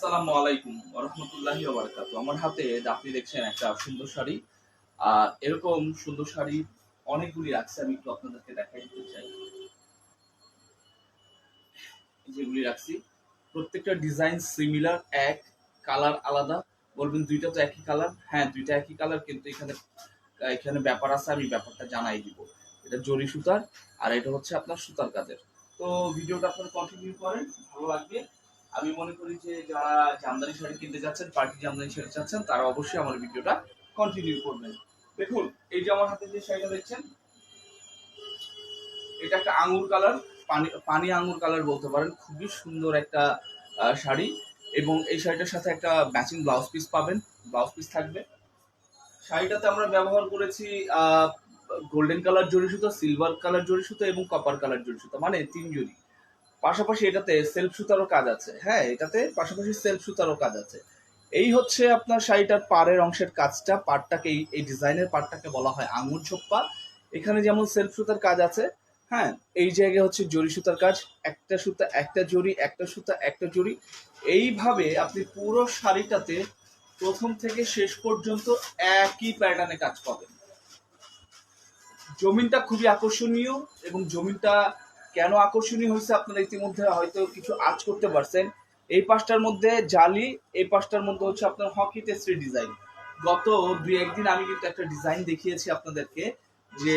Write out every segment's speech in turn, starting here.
আসসালামু আলাইকুম রহমতুল্লাহি বারাকাতু আমার হাতে আপনি দেখছেন একটা সুন্দর শাড়ি। আর এরকম সুন্দর শাড়ি অনেকগুলি রাখছে, আমি একটু আপনাদেরকে দেখাই দিতে চাই। যেগুলি রাখছি। প্রত্যেকটা ডিজাইন সিমিলার, এক, কালার আলাদা। বলবেন দুইটা তো একই কালার? হ্যাঁ দুইটা একই কালার, কিন্তু এখানে এখানে ব্যাপার আছে, আমি ব্যাপারটা জানাই দিব। এটা জরি সুতার, আর এটা হচ্ছে আপনার সুতার কাজের। তো ভিডিওটা আপনারা কন্টিনিউ করেন, ভালো লাগবে। আমি মনে করি যে যারা জামদানি শাড়ি কিনতে যাচ্ছেন, পার্টি জামদানি শাড়ি চাচ্ছেন, তারা অবশ্যই আমার ভিডিওটা কন্টিনিউ করবেন। দেখুন, এই যে আমার হাতে যে শাড়িটা দেখছেন, এটা একটা আঙ্গুর কালার, পানি পানি আঙ্গুর কালার বলতে পারেন। খুবই সুন্দর একটা শাড়ি এবং এই শাড়িটার সাথে একটা ম্যাচিং ব্লাউজ পিস পাবেন। ব্লাউজ পিস থাকবে। শাড়িটাতে আমরা ব্যবহার করেছি গোল্ডেন কালার জরি সুতো সিলভার কালার জরি সুতো এবং কপার কালার জরি সুতো মানে তিন জরি পাশাপাশি এটাতে সেলফ সুতারও কাজ আছে। হ্যাঁ এটাতে পাশাপাশি সেলফ সুতারও কাজ আছে। এই হচ্ছে আপনার শাড়িটার পাড়ের অংশের কাজটা। পাড়টাকে এই- ডিজাইনের পাড়টাকে বলা হয় আঙুর ছোপ্পা এখানে যেমন সেলফ সুতার কাজ আছে হ্যাঁ এই জায়গায় হচ্ছে জরি সুতার কাজ। একটা সুতা, একটা জরি, একটা সুতা, একটা জরি। এইভাবে আপনি পুরো শাড়িটাতে প্রথম থেকে শেষ পর্যন্ত একই প্যাটার্নে কাজ পাবেন। জমিনটা খুবই আকর্ষণীয় এবং জমিনটা কেন আকর্ষণীয় হয়েছে আপনারা ইতিমধ্যে হয়তো কিছু আজ করতে পারছেন? এই পাশটার মধ্যে জালি, এই পাশটার মধ্যে হচ্ছে আপনার হকি টেস্টের ডিজাইন গত দুই একদিন আমি কিন্তু একটা ডিজাইন দেখিয়েছি আপনাদেরকে, যে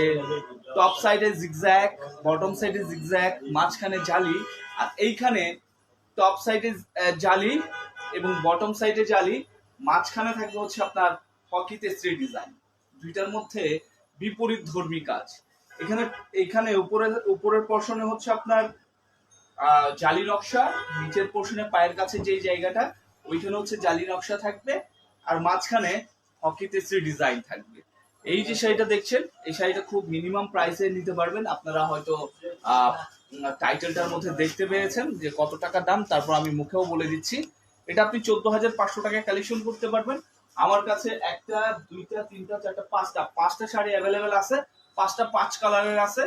টপ সাইডে জিগজ্যাক বটম সাইডে জিগজ্যাক মাঝখানে জালি, আর এইখানে টপ সাইডে জালি এবং বটম সাইডে জালি, মাঝখানে থাকবে হচ্ছে আপনার হকি টেস্টের ডিজাইন দুইটার মধ্যে বিপরীত ধর্মী কাজ। এখানে এখানে উপরের উপরের পর্শনে হচ্ছে আপনার জালি নকশা, নিচের পোর্শনে পায়ের কাছে যে জায়গাটা, ওইখানে হচ্ছে জালি নকশা থাকবে, আর মাঝখানে হকি টেস্টের ডিজাইন থাকবে। এই যে শাড়িটা দেখছেন, এই শাড়িটা খুব মিনিমাম প্রাইসে নিতে পারবেন। আপনারা হয়তো টাইটেলটার মধ্যে দেখতে পেয়েছেন যে কত টাকা দাম, তারপর আমি মুখেও বলে দিচ্ছি। এটা আপনি চোদ্দ হাজার পাঁচশো টাকায় কালেকশন করতে পারবেন। আমার কাছে একটা, দুইটা, তিনটা, চারটা, পাঁচটা পাঁচটা শাড়ি অ্যাভেলেবেল আছে। পাঁচটা পাঁচ কালারের আছে।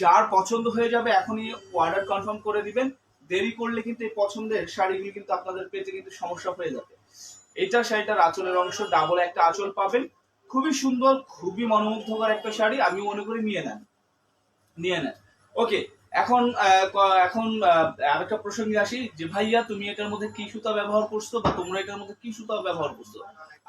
যার পছন্দ হয়ে যাবে এখনই অর্ডার কনফার্ম করে দিবেন। দেরি করলে কিন্তু এই পছন্দের শাড়িগুলি কিন্তু আপনাদের পেতে কিন্তু সমস্যা হয়ে যাবে। এটা শাড়িটার আঁচলের অংশ ডাবল একটা আঁচল পাবেন। খুবই সুন্দর, খুবই মনোমুগ্ধকর একটা শাড়ি, আমি মনে করি নিয়ে নেন। নিয়ে নেন। ওকে এখন এখন আরেকটা প্রসঙ্গে আসি যে, ভাইয়া, তুমি এটার মধ্যে কি সুতা ব্যবহার করছ বা তোমরা এটার মধ্যে কি সুতা ব্যবহার করছ?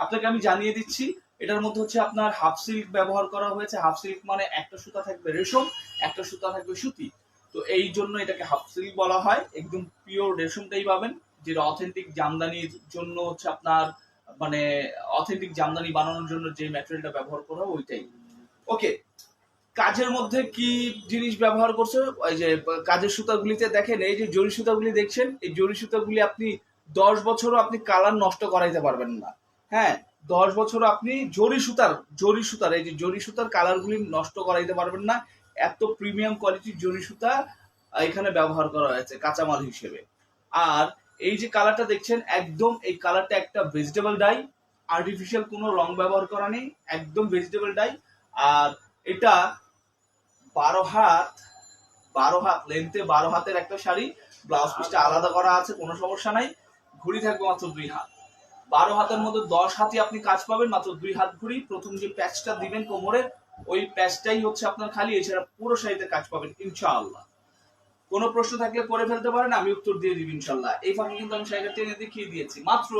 আপনাকে আমি জানিয়ে দিচ্ছি, এটার মধ্যে হচ্ছে আপনার হাফ সিল্ক ব্যবহার করা হয়েছে। হাফ সিল্ক মানে একটা সুতা থাকবে রেশম, একটা সুতা থাকবে সুতি। তো এই জন্য এটাকে হাফ সিল্ক বলা হয়। একদম পিওর রেশমটাই পাবেন, যেটা অথেন্টিক জামদানির জন্য হচ্ছে আপনার মানে অথেন্টিক জামদানি বানানোর জন্য যে ম্যাটেরিয়ালটা ব্যবহার করা ওইটাই। ওকে কাজের মধ্যে কি জিনিস ব্যবহার করছে? ওই যে কাজের সুতাগুলিতে দেখেন, এই যে জরি সুতাগুলি দেখছেন, এই জরি সুতাগুলি আপনি দশ বছরও আপনি কালার নষ্ট করাইতে পারবেন না। হ্যাঁ দশ বছর আপনি জরি সুতার জরি সুতার, এই যে জরি সুতার কালারগুলি নষ্ট করাইতে পারবেন না। এত প্রিমিয়াম কোয়ালিটির জরি সুতা এখানে ব্যবহার করা হয়েছে, কাঁচামাল হিসেবে। আর এই যে কালারটা দেখছেন, একদম এই কালারটা একটা ভেজিটেবল ডাই আর্টিফিশিয়াল কোনো রং ব্যবহার করা নেই, একদম ভেজিটেবল ডাই আর এটা বারো হাত বারো হাত লেন্থে বারো হাতের একটা শাড়ি ব্লাউজ পিসটা আলাদা করা আছে, কোনো সমস্যা নাই। ঘুড়ি থাকবে মাত্র দুই হাত। বারো হাতের মধ্যে দশ হাতে আপনি কাজ পাবেন, মাত্র দুই হাত ঘুড়ি। প্রথম যে প্যাচটা দিবেন কোমরের, ওই প্যাচটাই হচ্ছে আপনার খালি, এছাড়া পুরো শাড়িতে কাজ পাবেন, ইনশাআল্লাহ। কোনো প্রশ্ন থাকলে করে ফেলতে পারেন, আমি উত্তর দিয়ে দিব ইনশাল্লাহ এই ফাঁকে কিন্তু আমি শাড়িটা টেনে দেখিয়ে দিয়েছি। মাত্র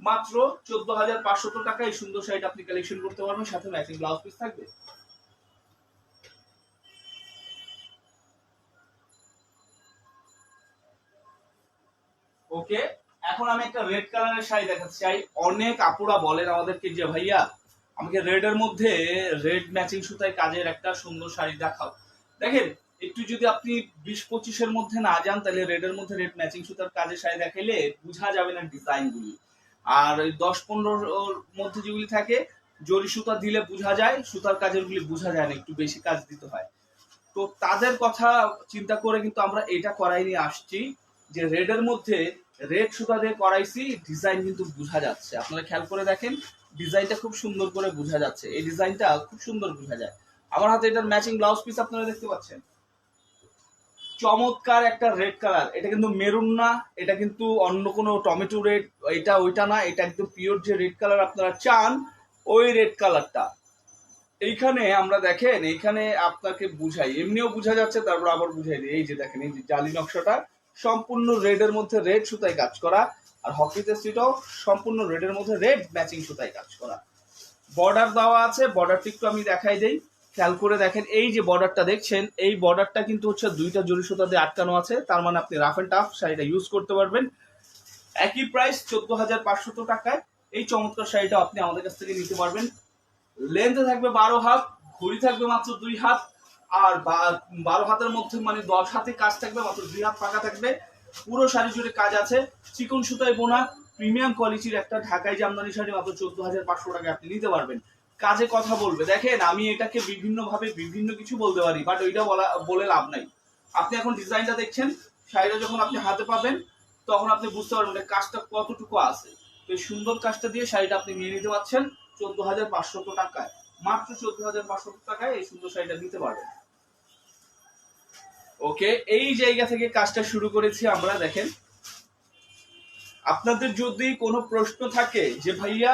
মাত্র চোদ্দ হাজার পাঁচশত টাকা এই সুন্দর শাড়িটা আপনি কালেকশন করতে পারবেন, সাথে ম্যাচিং ব্লাউজ পিস থাকবে। ওকে, এখন আমি একটা রেড কালারের শাড়ি দেখাচ্ছি চাই। অনেক আপুরা বলেন আমাদেরকে যে, ভাইয়া, আমাকে রেড এর মধ্যে রেড ম্যাচিং সুতায় কাজের একটা সুন্দর শাড়ি দেখাও। দেখেন, একটু যদি আপনি বিশ পঁচিশের মধ্যে না যান, তাহলে রেড এর মধ্যে রেড ম্যাচিং সুতার কাজের শাড়ি দেখাইলে বোঝা যাবে না ডিজাইন গুলি আর ওই দশ পনেরোর মধ্যে যেগুলি থাকে, জরি সুতা দিলে বোঝা যায়, সুতার কাজের গুলি বোঝা যায় না, একটু বেশি কাজ দিতে হয়। তো তাদের কথা চিন্তা করে কিন্তু আমরা এটা করাই নিয়ে আসছি যে রেড এর মধ্যে রেড সুতা দিয়ে করাইছি ডিজাইন কিন্তু বোঝা যাচ্ছে। আপনারা খেয়াল করে দেখেন ডিজাইনটা খুব সুন্দর করে বোঝা যাচ্ছে। এই ডিজাইনটা খুব সুন্দর বোঝা যায়। আমার হাতে এটার ম্যাচিং ব্লাউজ পিস আপনারা দেখতে পাচ্ছেন। চমৎকার একটা রেড কালার এটা কিন্তু মেরুন না, এটা কিন্তু অন্য কোনো টমেটো রেড এটা ওইটা না, এটা একদম পিওর যে রেড কালার আপনারা চান, ওই রেড কালারটা এইখানে আমরা দেখেন, এইখানে আপনাকে বুঝাই। এমনিও বোঝা যাচ্ছে, তারপর আবার বুঝাই দিই। এই যে দেখেন, এই যে জালি নকশাটা সম্পূর্ণ রেডের মধ্যে রেড সুতায় কাজ করা। আর হকিতে সিটাও সম্পূর্ণ রেডের মধ্যে রেড ম্যাচিং সুতায় কাজ করা। বর্ডার দেওয়া আছে বর্ডারটা একটু আমি দেখাই দেই। খেয়াল করে দেখেন, এই যে বর্ডারটা দেখছেন, এই বর্ডারটা কিন্তু হচ্ছে দুইটা জরি সুতা দিয়ে আটকানো আছে। তার মানে আপনি রাফ এন্ড টাফ শাড়িটা ইউজ করতে পারবেন। একই প্রাইস চোদ্দ হাজার পাঁচশত টাকায়। এই চমৎকার শাড়িটা আপনি আমাদের কাছ থেকে নিতে পারবেন। লেন্থে থাকবে বারো হাত, ঘড়ি থাকবে মাত্র দুই হাত। আর বারো হাতের মধ্যে মানে দশ হাতে কাজ থাকবে, মাত্র দুই হাত ফাঁকা থাকবে। পুরো শাড়ি জুড়ে কাজ আছে। চিকন সুতায় বোনা প্রিমিয়াম কোয়ালিটির একটা ঢাকাই জামদানি শাড়ি মাত্র চোদ্দ হাজার পাঁচশো টাকা আপনি নিতে পারবেন। কাজে কথা বলবে। দেখেন, আমি এটাকে বিভিন্ন ভাবে বিভিন্ন কিছু বলতে পারি বাট ওইটা বলা, বলে লাভ নাই। আপনি এখন ডিজাইনটা দেখছেন, শাড়িটা যখন আপনি হাতে পাবেন, তখন আপনি বুঝতে পারবেন যে কাজটা কতটুকু আছে। তো এই সুন্দর কাজটা দিয়ে শাড়িটা আপনি নিয়ে নিতে পারছেন চোদ্দ হাজার পাঁচশত টাকায়। মাত্র চোদ্দ হাজার পাঁচশত টাকায় এই সুন্দর শাড়িটা নিতে পারবেন। ওকে এই জায়গা থেকে কাজটা শুরু করেছি আমরা, দেখেন। আপনাদের যদি কোনো প্রশ্ন থাকে যে, ভাইয়া,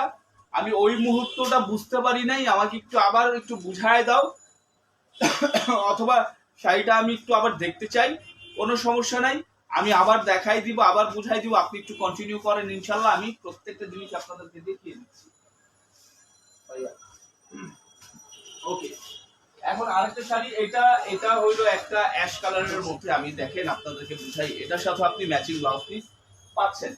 আমি ওই মুহূর্তটা বুঝতে পারি নাই, আমাকে একটু আবার একটু বুঝায় দাও, অথবা শাড়িটা আমি একটু আবার দেখতে চাই, কোনো সমস্যা নাই, আমি আবার দেখাই দিব, আবার বুঝাই দিব, আপনি একটু কন্টিনিউ করেন ইনশাল্লাহ আমি প্রত্যেকটা জিনিস আপনাদেরকে দেখিয়ে দিচ্ছি। ওকে এখন আরেকটা শাড়ি, এটা এটা হইল একটা অ্যাশ কালারের মধ্যে, আমি দেখেন আপনাদেরকে বুঝাই। এটার সাথে আপনি ম্যাচিং ব্লাউজ পিস পাচ্ছেন।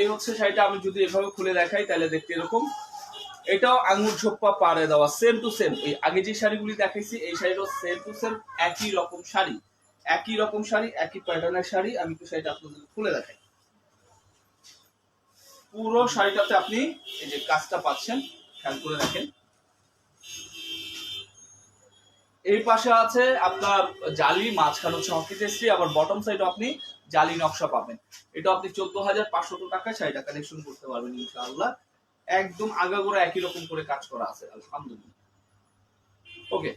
এই হচ্ছে শাড়িটা, আমি যদি এভাবে খুলে দেখাই, তাহলে দেখতে এরকম। এটাও আঙুর ঝোপ্পা পাড়ে দেওয়া সেম টু সেম এই আগে যে শাড়িগুলি দেখাইছি, এই শাড়িটাও সেম টু সেম একই রকম শাড়ি। একই রকম শাড়ি, একই প্যাটার্নের শাড়ি। আমি তো শাড়িটা আপনাদের খুলে দেখাই। পুরো শাড়িটাতে আপনি এই যে কাজটা পাচ্ছেন, খেয়াল করে দেখেন। এই পাশে আছে আপনার জালি, মাঝখানে হচ্ছে হকিটেস্ট্রি আবার বটম সাইডে আপনি জালি নকশা পাবেন। এটা আপনি চোদ্দ হাজার পাঁচশত টাকায় শাড়িটা কালেকশন করতে পারবেন ইনশাআল্লাহ। একদম আগাগোড়া একই রকম করে কাজ করা আছে, আলহামদুলিল্লাহ। ওকে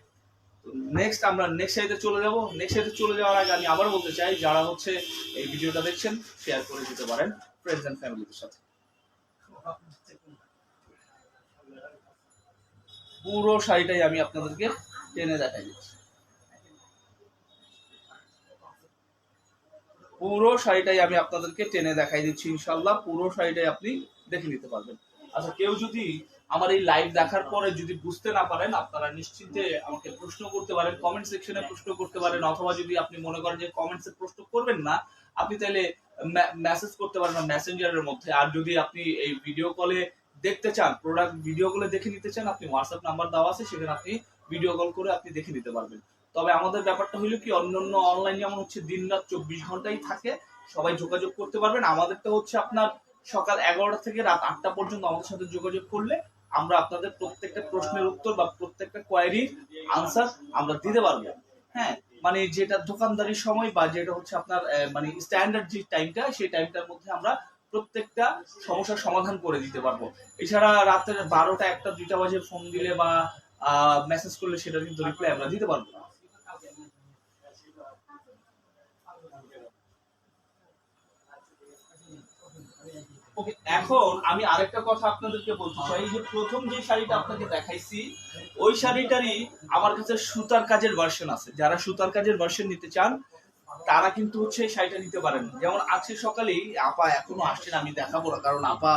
নেক্সট আমরা নেক্সট সাইডে চলে যাব। নেক্সট সাইডে চলে যাওয়ার আগে আমি আবার বলতে চাই, যারা হচ্ছে এই ভিডিওটা দেখছেন শেয়ার করে দিতে পারেন ফ্রেন্ডস এন্ড ফ্যামিলির সাথে। পুরো শাড়িটাই আমি আপনাদেরকে টেনে দেখাই দিচ্ছি পুরো শাড়িটাই আমি আপনাদেরকে টেনে দেখাই দিচ্ছি ইনশাল্লাহ পুরো শাড়িটাই আপনি দেখে নিতে পারবেন। আচ্ছা কেউ যদি আমার এই লাইভ দেখার পরে যদি বুঝতে না পারেন, আপনারা নিশ্চিন্তে আমাকে প্রশ্ন করতে পারেন কমেন্ট সেকশনে প্রশ্ন করতে পারেন, অথবা যদি আপনি মনে করেন যে কমেন্টসে প্রশ্ন করবেন না, আপনি তাহলে মেসেজ করতে পারেন মেসেঞ্জারের মধ্যে। আর যদি আপনি এই ভিডিও কলে দেখতে চান প্রোডাক্ট ভিডিও কলে দেখে নিতে চান, আপনি হোয়াটসঅ্যাপ নাম্বার দেওয়া আছে, সেখানে আপনি ভিডিও কল করে আপনি দেখে নিতে পারবেন। তবে আমাদের ব্যাপারটা হলো কি, অন্যান্য অনলাইন যেমন হচ্ছে দিন রাত চব্বিশ ঘন্টাই থাকে, সবাই যোগাযোগ করতে পারবেন। আমাদেরটা হচ্ছে আপনার সকাল এগারোটা থেকে রাত আটটা পর্যন্ত আমাদের সাথে যোগাযোগ করলে আমরা আপনাদের প্রত্যেকটা প্রশ্নের উত্তর বা প্রত্যেকটা কোয়ারির আনসার আমরা দিতে পারব। হ্যাঁ মানে যেটা দোকানদারির সময় বা যেটা হচ্ছে আপনার মানে স্ট্যান্ডার্ড যে টাইমটা সেই টাইমটার মধ্যে আমরা প্রত্যেকটা সমস্যার সমাধান করে দিতে পারব। এছাড়া রাতের বারোটা, একটা, দুইটা বাজে ফোন দিলে বা মেসেজ করলে সেটা কিন্তু রিপ্লাই আমরা দিতে পারব এখন আমি আরেকটা কথা আপনাদেরকে বলতে চাই যে প্রথম যে শাড়িটা আপনাকে দেখাইছি, ওই শাড়িটারই আমার কাছে সুতার কাজের ভার্সন আছে। যারা সুতার কাজের ভার্সন নিতে চান, তারা কিন্তু হচ্ছে শাড়িটা নিতে পারেন। যেমন আজকে সকালেই আপা এখনও আসছেন, আমি দেখাবো না, কারণ আপা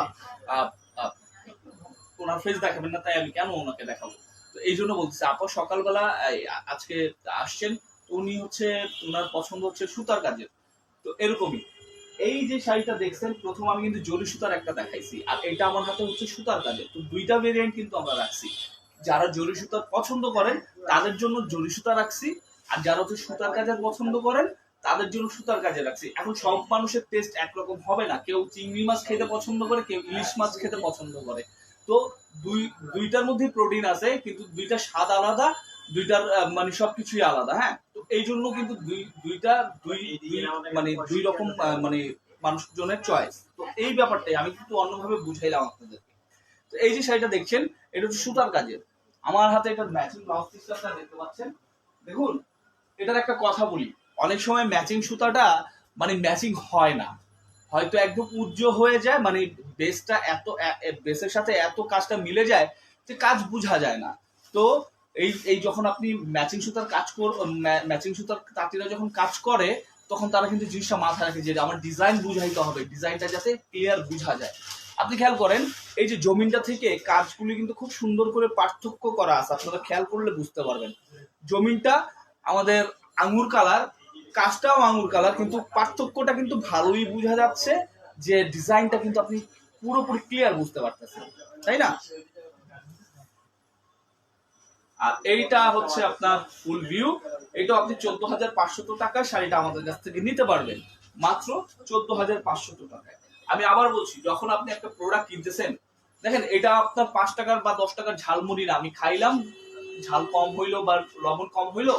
ওনার ফেস দেখাবেন না, তাই আমি কেন ওনাকে দেখাবো? এই জন্য বলতেছি, আপা সকালবেলা আজকে আসছেন, উনি হচ্ছে ওনার পছন্দ হচ্ছে সুতার কাজের। তো এরকমই। এই যে শাড়িটা দেখছেন, প্রথম আমি কিন্তু জরি সুতার একটা দেখাইছি, আর এটা আমার হাতে হচ্ছে সুতার কাজের। তো দুইটা ভেরিয়েন্ট কিন্তু আমরা রাখছি। যারা জরি সুতার পছন্দ করেন, তাদের জন্য জরি সুতা রাখছি, আর যারা হচ্ছে সুতার কাজের পছন্দ করেন, তাদের জন্য সুতার কাজে রাখছি। এখন সব মানুষের টেস্ট একরকম হবে না। কেউ চিংড়ি মাছ খেতে পছন্দ করে, কেউ ইলিশ মাছ খেতে পছন্দ করে। তো দুই দুইটার মধ্যে প্রোটিন আছে কিন্তু দুইটা স্বাদ আলাদা দুইটার মানে সবকিছুই আলাদা হ্যাঁ? তো এই জন্য কিন্তু দুই দুইটা দুই মানে দুই রকম মানে মানুষজনের চয়েস তো এই ব্যাপারটাই আমি কিন্তু অন্যভাবে বুঝাইলাম আপনাদেরকে। তো এই যে শাড়িটা দেখছেন এটা হচ্ছে সুতার কাজের। আমার হাতে একটা ম্যাচিং ব্লাউজ পিসটা আপনারা দেখতে পাচ্ছেন। দেখুন এটার একটা কথা বলি। অনেক সময় ম্যাচিং সুতাটা মানে ম্যাচিং হয় না। হয়তো একদম উজ্জ্বল হয়ে যায় মানে বেসটা এত বেসের সাথে এত কাজটা মিলে যায় যে কাজ বোঝা যায় না। তো এই এই যখন আপনি ম্যাচিং সুতার কাজ কর ম্যাচিং সুতার তাঁতিরা যখন কাজ করে, তখন তারা কিন্তু জিনিসটা মাথায় রাখে যে আমার ডিজাইন বুঝাইতে হবে ডিজাইনটা যাতে ক্লিয়ার বোঝা যায়। আপনি খেয়াল করেন, এই যে জমিনটা থেকে কাজগুলি কিন্তু খুব সুন্দর করে পার্থক্য করা আছে, আপনারা খেয়াল করলে বুঝতে পারবেন। জমিনটা আমাদের আঙুর কালার কাজটাও আঙুর কালার, কিন্তু পার্থক্যটা কিন্তু ভালোই বোঝা যাচ্ছে যে ডিজাইনটা কিন্তু আপনি পুরোপুরি ক্লিয়ার বুঝতে পারতেছেন, তাই না? আর এইটা হচ্ছে আপনার ফুল ভিউ এটা আপনি চোদ্দ হাজার পাঁচশত টাকায় শাড়িটা আমাদের কাছ থেকে নিতে পারবেন, মাত্র চোদ্দ হাজার পাঁচশত টাকায়। আমি আবার বলছি, যখন আপনি একটা প্রোডাক্ট কিনতেছেন, দেখেন এটা আপনার পাঁচ টাকার বা দশ টাকার ঝালমুড়ি না আমি খাইলাম, ঝাল কম হইল বা লবণ কম হইল,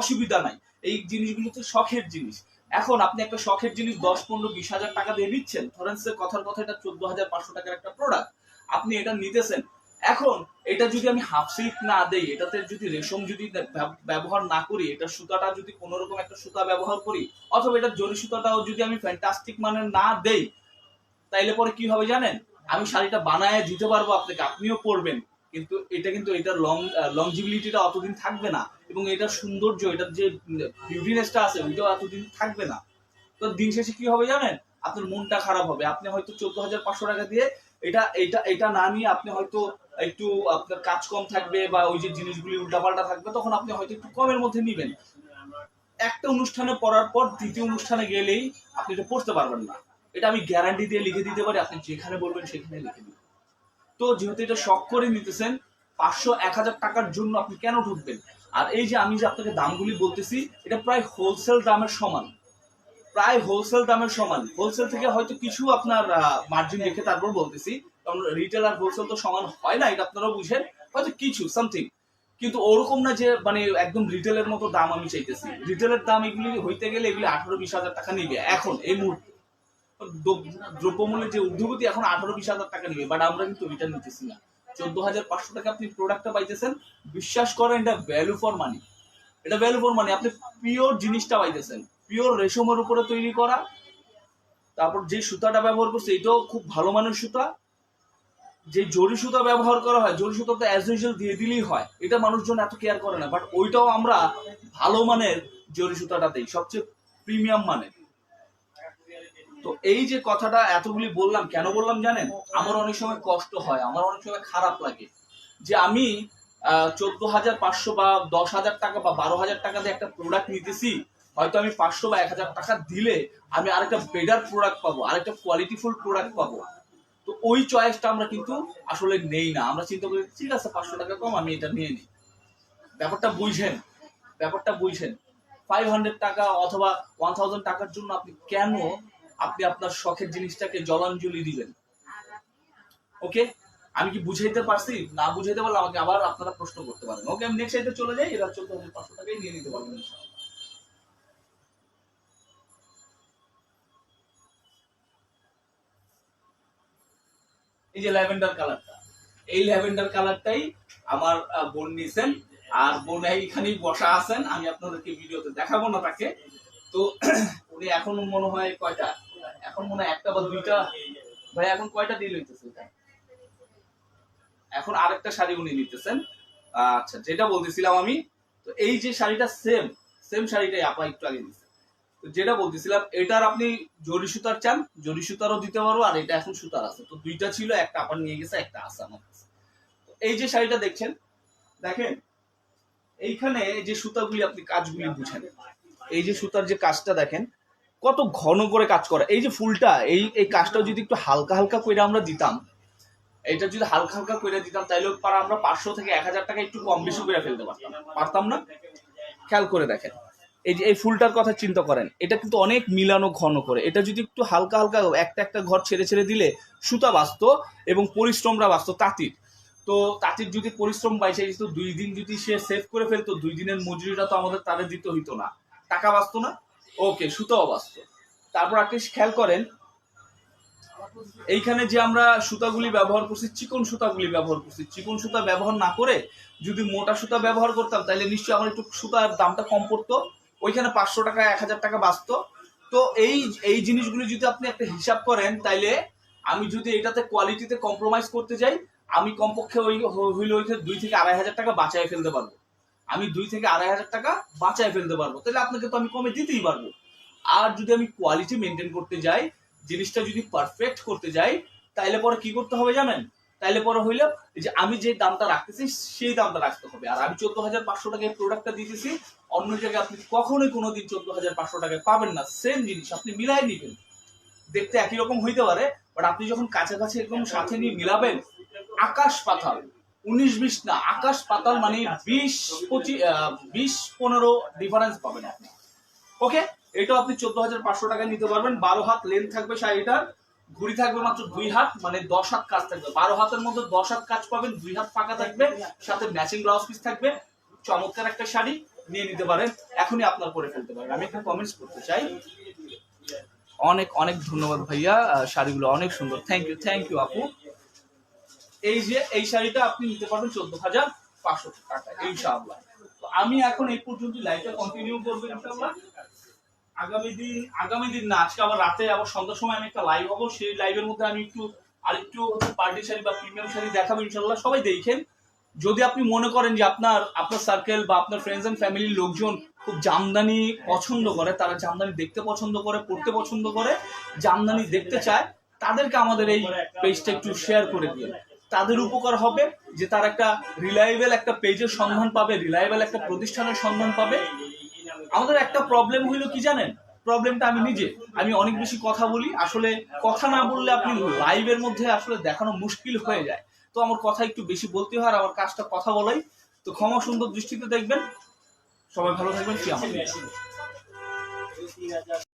অসুবিধা নাই। এই জিনিসগুলো তো শখের জিনিস। এখন আপনি একটা শখের জিনিস দশ, পনেরো, বিশ হাজার টাকা দিয়ে নিচ্ছেন, ধরেন সে কথার কথা এটা চোদ্দ হাজার, পাঁচশো টাকার একটা প্রোডাক্ট আপনি এটা নিতেছেন। এখন এটা যদি আমি হাফ সিল্ক না দেই, এটাতে যদি রেশম যদি ব্যবহার না করি, এটা সুতাটা যদি কোনো রকম একটা সুতা ব্যবহার করি, অথবা এটা জরি সুতাটাও যদি আমি ফ্যান্টাস্টিক মানের না দেই, তাইলে পরে কি হবে জানেন? আমি শাড়িটা বানায় দিতে পারব আপনাকে, আপনিও পরবেন। কিন্তু এটা কিন্তু এটার লং লংজিবিলিটিটা অতদিন থাকবে না। এবং এটার সৌন্দর্য এটার যে বিউটিনেসটা আছে, ওইটাও এতদিন থাকবে না। তো দিন শেষে কি হবে জানেন? আপনার মনটা খারাপ হবে। আপনি হয়তো চোদ্দ হাজার পাঁচশো টাকা দিয়ে এটা এটা এটা না নিয়ে আপনি হয়তো একটু আপনার কাজ কম থাকবে বা ওই যে জিনিসগুলি উল্টাপাল্টা থাকবে, তখন আপনি হয়তো একটু কমের মধ্যে নিবেন। একটা অনুষ্ঠানে পড়ার পর দ্বিতীয় অনুষ্ঠানে গেলেই আপনি এটা পড়তে পারবেন না। এটা আমি গ্যারান্টি দিয়ে লিখে দিতে পারি, আপনি যেখানে বলবেন সেখানে লিখে দিবেন। তো যেহেতু এটা শখ করে নিতেছেন, পাঁচশো, এক হাজার টাকার জন্য আপনি কেন ঢুকবেন? আর এই যে আমি যে আপনাকে দামগুলি বলতেছি, এটা প্রায় হোলসেল দামের সমান। প্রায় হোলসেল দামের সমান। হোলসেল থেকে হয়তো কিছু আপনার মার্জিন রেখে তারপর বলতেছি। কারণ রিটেল আর হোলসেল তো সমান হয় না, এটা আপনারাও বুঝেন। হয়তো কিছু সামথিং কিন্তু ওরকম না যে মানে একদম রিটেলের মতো দাম আমি চাইতেছি। রিটেলের দাম এগুলি হইতে গেলে এগুলি আঠারো বিশ হাজার টাকা নিবে, এখন, এই মুহূর্তে। দ্রব্যমূল্যের যে ঊর্ধ্বগতি, এখন আঠারো বিশ হাজার টাকা নিবে বাট আমরা কিন্তু রিটার্ন নিতেছি না। চোদ্দ হাজার পাঁচশো টাকা আপনি প্রোডাক্টটা পাইতেছেন। বিশ্বাস করেন, এটা ভ্যালু ফর মানি এটা ভ্যালু ফর মানি আপনি পিওর জিনিসটা পাইতেছেন। পিওর রেশমের উপরে তৈরি করা। তারপর যে সুতাটা ব্যবহার করছে, এটাও খুব ভালো মানের সুতা। যে জরি সুতা ব্যবহার করা হয়, জরি সুতা তো অ্যাজ ইউজুয়াল দিয়ে দিলেই হয়। এটা মানুষজন এত কেয়ার করে না। বাট ওইটাও আমরা ভালো মানের জরি সুতাটা দেই। সবচেয়ে প্রিমিয়াম মানের। তো এই যে কথাটা এতগুলি বললাম, কেন বললাম জানেন? আমার অনেক সময় কষ্ট হয়, আমার অনেক সময় খারাপ লাগে। যে আমি চোদ্দ হাজার পাঁচশো বা দশ হাজার টাকা বা বারো হাজার টাকা দিয়ে একটা প্রোডাক্ট নিতেছি, হয়তো আমি পাঁচশো বা এক হাজার টাকা দিলে আমি আরেকটা বেটার প্রোডাক্ট পাবো, আরেকটা কোয়ালিটিফুল প্রোডাক্ট পাবো। তো ওই চয়েসটা আমরা কিন্তু আসলে নেই না। আমরা চিন্তা করি, ঠিক আছে, পাঁচশো টাকা কম, আমি এটা নিয়ে নিই। ব্যাপারটা বুঝেন ব্যাপারটা বুঝেন। ফাইভ হান্ড্রেড টাকা অথবা ওয়ান থাউজেন্ড টাকার জন্য আপনি কেন আপনি আপনার শখের জিনিসটাকে জলাঞ্জলি দিবেন ওকে? আমি কি বুঝাইতে পারছি? না বুঝাইতে পারলে আমাকে আবার আপনারা প্রশ্ন করতে পারেন। ওকে, আমি নেক্সট সাইডে চলে যাই এরা চোদ্দ হাজার পাঁচশো টাকাই নিয়ে নিতে পারবেন এই যে ল্যাভেন্ডার কালারটা, এই ল্যাভেন্ডার কালারটাই আমার বোন নিছেন আর বোন এইখানেই বসা আছেন। আমি আপনাদেরকে ভিডিওতে দেখাবো না তাকে। তো উনি এখন মনে হয় কয়টা? এখন মনে একটা বা দুইটা ভাই, এখন কয়টা ডিল হইতেছে? এখন আরেকটা শাড়ি উনি নিতেছেন। আচ্ছা যেটা বলতেছিলাম আমি, তো এই যে শাড়িটা সেম সেম শাড়িটাই আপা একটু আগে দিচ্ছে তো যেটা বলতেছিলাম, এটার আপনি জরি সুতার চান, জরি সুতারও দিতে পারব আর এটা এখন সুতার আছে। তো দুইটা ছিল, একটা আপার নিয়ে গেছে, একটা আছে আমার কাছে। তো এই যে শাড়িটা দেখছেন, দেখেন, এইখানে যে সুতাগুলি আপনি কাজগুলি বুঝেন, এই যে সুতার যে কাজটা দেখেন কত ঘন করে কাজ করে। এই যে ফুলটা, এই এই কাজটা যদি একটু হালকা হালকা করে আমরা দিতাম, এটা যদি হালকা হালকা করে দিতাম, তাইলে পারা আমরা পাঁচশো থেকে এক হাজার টাকা একটু কম বেশি করে ফেলতে পারতাম। পারতাম না? খেয়াল করে দেখেন। এই যে, এই ফুলটার কথা চিন্তা করেন, এটা কিন্তু অনেক মিলানো ঘন করে। এটা যদি একটু হালকা হালকা একটা একটা ঘর ছেড়ে ছেড়ে দিলে সুতা বাঁচত এবং পরিশ্রমরা বাঁচত তাঁতির। তো তাঁতির যদি পরিশ্রম যেত দুই দিন যদি সে সেভ করে ফেলতো, দুই দিনের মজুরিটা তো আমাদের তাদের দিতে হইতো না। টাকা বাঁচতো না? ওকে সুতাও বাঁচতো তারপর আপনি খেয়াল করেন, এইখানে যে আমরা সুতাগুলি ব্যবহার করছি, চিকন সুতাগুলি ব্যবহার করছি, চিকন সুতা ব্যবহার না করে যদি মোটা সুতা ব্যবহার করতাম, তাহলে নিশ্চয়ই আমার একটু সুতার দামটা কম পড়তো। ওইখানে পাঁচশো টাকা, এক হাজার টাকা বাঁচতো। তো এই এই জিনিসগুলি যদি আপনি একটা হিসাব করেন, তাইলে আমি যদি এটাতে কোয়ালিটিতে কম্প্রোমাইজ করতে যাই, আমি কমপক্ষে ওই হইলে ওইখানে দুই থেকে আড়াই হাজার টাকা বাঁচায় ফেলতে পারব। আমি দুই থেকে আড়াই হাজার টাকা বাঁচায় ফেলতে পারব। তাহলে আপনাকে তো আমি কমে দিতেই পারব। আর যদি আমি কোয়ালিটি মেনটেন করতে যাই, জিনিসটা যদি পারফেক্ট করতে যাই, তাইলে পরে কি করতে হবে জানেন? তাইলে পরে হইল যে আমি যে দামটা রাখতেছি, সেই দামটা রাখতে হবে। আর আমি চোদ্দ হাজার পাঁচশো টাকায় প্রোডাক্টটা দিতেছি, অন্য জায়গায় আপনি কখনোই কোনোদিন চোদ্দ হাজার পাঁচশো টাকায় পাবেন না। সেম জিনিস, আপনি মিলাই নিবেন। দেখতে একই রকম হইতে পারে বাট আপনি যখন কাছাকাছি একদম সাথে নিয়ে মিলাবেন, আকাশ পাতাল। উনিশ বিশ না, আকাশ পাতাল মানে বিশ পঁচিশ বিশ পনেরো ডিফারেন্স পাবেন আপনি। ওকে এটা আপনি চোদ্দ হাজার পাঁচশো টাকা নিতে পারবেন। বারো হাত লেন্থ থাকবে শাড়িটার ঘুড়ি থাকবে মাত্র দুই হাত মানে দশ হাত কাজ থাকবে। বারো হাতের মধ্যে দশ হাত কাজ পাবেন, দুই হাত ফাঁকা থাকবে, সাথে ম্যাচিং ব্লাউজ পিস থাকবে, চমৎকার একটা শাড়ি নিয়ে নিতে পারেন। এখনই আপনার করে ফেলতে পারেন। আমি একটা কমেন্টস করতে চাই। অনেক অনেক ধন্যবাদ ভাইয়া। শাড়িগুলো অনেক সুন্দর। থ্যাংক ইউ থ্যাংক ইউ আপু। এই যে, এই শাড়িটা আপনি নিতে পারবেন চোদ্দ হাজার পাঁচশো টাকা, ইনশাআল্লাহ। তো আমি এখন এই পর্যন্ত লাইভটা কন্টিনিউ করব, ইনশাআল্লাহ। আগামী দিন আগামী দিন না, আজকে আবার রাতে আবার সন্ধ্যার সময় আমি একটা লাইভ হব, সেই লাইভের মধ্যে আমি একটু আরেকটু পার্টি শাড়ি বা প্রিমিয়াম শাড়ি দেখাবো ইনশাল্লাহ সবাই দেখেন, যদি আপনি মনে করেন যে আপনার আপনার সার্কেল বা আপনার ফ্রেন্ডস অ্যান্ড ফ্যামিলির লোকজন খুব জামদানি পছন্দ করে, তারা জামদানি দেখতে পছন্দ করে, পড়তে পছন্দ করে, জামদানি দেখতে চায়, তাদেরকে আমাদের এই পেজটা একটু শেয়ার করে দিন। তাদের উপকার হবে, যে তার একটা রিলায়েবল একটা পেজের সন্ধান পাবে রিলায়েবল একটা প্রতিষ্ঠানের সন্ধান পাবে। আমাদের একটা প্রবলেম হইল কি জানেন? প্রবলেমটা আমি নিজে, আমি অনেক বেশি কথা বলি, আসলে কথা না বললে আপনি লাইভের মধ্যে আসলে দেখানো মুশকিল হয়ে যায়। তো আমার কথা একটু বেশি বলতে হয় আর আমার কাজটা কথা বলাই। তো ক্ষমা সুন্দর দৃষ্টিতে দেখবেন। সবাই ভালো থাকবেন, কি আমার?